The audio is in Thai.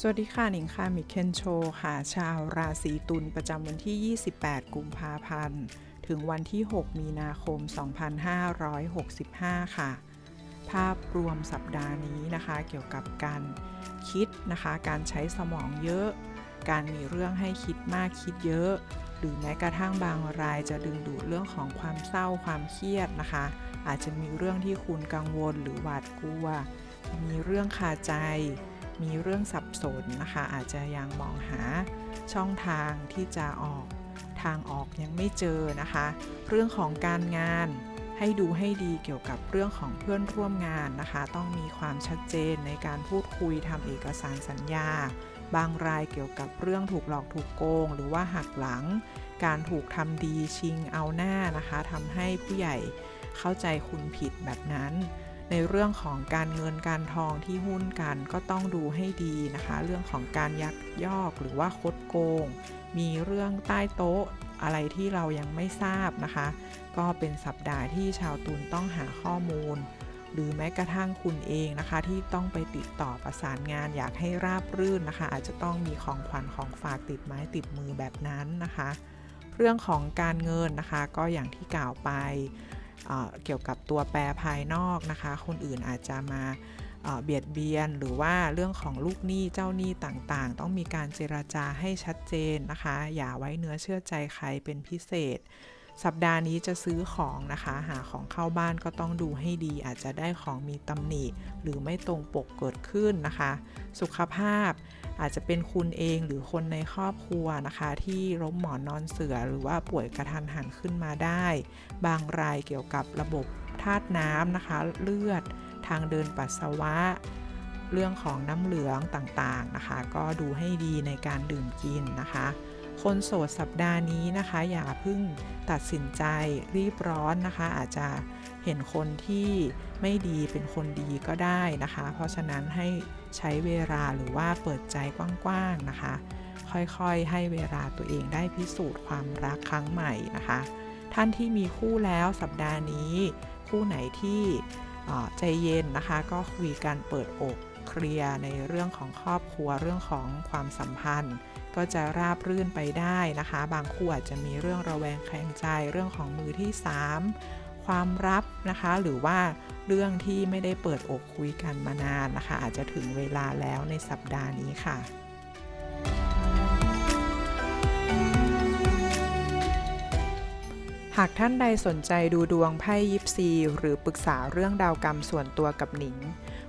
สวัสดีค่ะ หนิงค่ะ มิเคนโชค่ะ ชาวราศีตุลประจำวันที่ 28 กุมภาพันธ์ ถึงวันที่ 6 มีนาคม 2565 ค่ะ ภาพรวมสัปดาห์นี้นะคะ เกี่ยวกับการคิดนะคะ การใช้สมองเยอะ การมีเรื่องให้คิดมากคิดเยอะ หรือแม้กระทั่งบางรายจะดึงดูดเรื่องของความเศร้าความเครียดนะคะ อาจจะมีเรื่องที่คุณกังวลหรือหวาดกลัว มีเรื่องคาใจ มีเรื่องสับสนนะคะ อาจจะยังมองหาช่องทางที่จะออกทางออกยังไม่เจอนะคะ เรื่องของการงานให้ดูให้ดีเกี่ยวกับเรื่องของเพื่อนร่วมงานนะคะ ต้องมีความชัดเจนในการพูดคุยทำเอกสารสัญญา บางรายเกี่ยวกับเรื่องถูกหลอกถูกโกง หรือว่าหักหลัง การถูกทำดีชิงเอาหน้านะคะทำให้ผู้ใหญ่เข้าใจคุณผิดแบบนั้น ในเรื่องของการเงินการทองที่หุ้นกันก็ต้องดูให้ดีนะคะ เรื่องของการยักยอกหรือว่าคดโกง มีเรื่องใต้โต๊ะอะไรที่เรายังไม่ทราบนะคะ ก็เป็นสัปดาห์ที่ชาวตุลต้องหาข้อมูล หรือแม้กระทั่งคุณเองนะคะ ที่ต้องไปติดต่อประสานงานอยากให้ราบรื่นนะคะ อาจจะต้องมีของขวัญของฝากติดไม้ติดมือแบบนั้นนะคะ เรื่องของการเงินนะคะ ก็อย่างที่กล่าวไป เกี่ยวกับตัวแปรภายนอกนะคะ คนอื่นอาจจะมาเบียดเบียนหรือว่าเรื่องของลูกหนี้เจ้าหนี้ต่างๆ ต้องมีการเจราจาให้ชัดเจนนะคะ อย่าไว้เนื้อเชื่อใจใครเป็นพิเศษ สัปดาห์นี้จะซื้อของนะคะ หาของเข้าบ้านก็ต้องดูให้ดี อาจจะได้ของมีตำหนิ หรือไม่ตรงปกเกิดขึ้นนะคะ สุขภาพอาจจะเป็นคุณเองหรือคนในครอบครัวนะคะ ที่ล้มหมอนนอนเสือหรือว่าป่วยกระทันหันขึ้นมาได้ บางรายเกี่ยวกับระบบธาตุน้ำนะคะ เลือด ทางเดินปัสสาวะ เรื่องของน้ำเหลืองต่างๆนะคะ ก็ดูให้ดีในการดื่มกินนะคะ คนโสดสัปดาห์นี้นะคะ อย่าเพิ่งตัดสินใจรีบร้อนนะคะ อาจจะเห็นคนที่ไม่ดีเป็นคนดีก็ได้นะคะ เพราะฉะนั้นให้ใช้เวลาหรือว่าเปิดใจกว้างๆนะคะ ค่อยๆ ให้เวลาตัวเองได้พิสูจน์ความรักครั้งใหม่นะคะ ท่านที่มีคู่แล้วสัปดาห์นี้ คู่ไหนที่ใจเย็นนะคะ ก็คุยกันเปิดอก เคลียร์ในเรื่องของครอบครัวเรื่องของความสัมพันธ์ ก็จะราบรื่นไปได้นะคะ บางคู่อาจจะมีเรื่องระแวงแคลงใจเรื่องของมือที่ 3 ความรับนะคะ หรือว่าเรื่องที่ไม่ได้เปิดอกคุยกันมานานนะคะ อาจจะถึงเวลาแล้วในสัปดาห์นี้ค่ะหากท่านใดสนใจดูดวงไพ่ยิปซี หรือปรึกษาเรื่องดาวกรรมส่วนตัวกับหนิง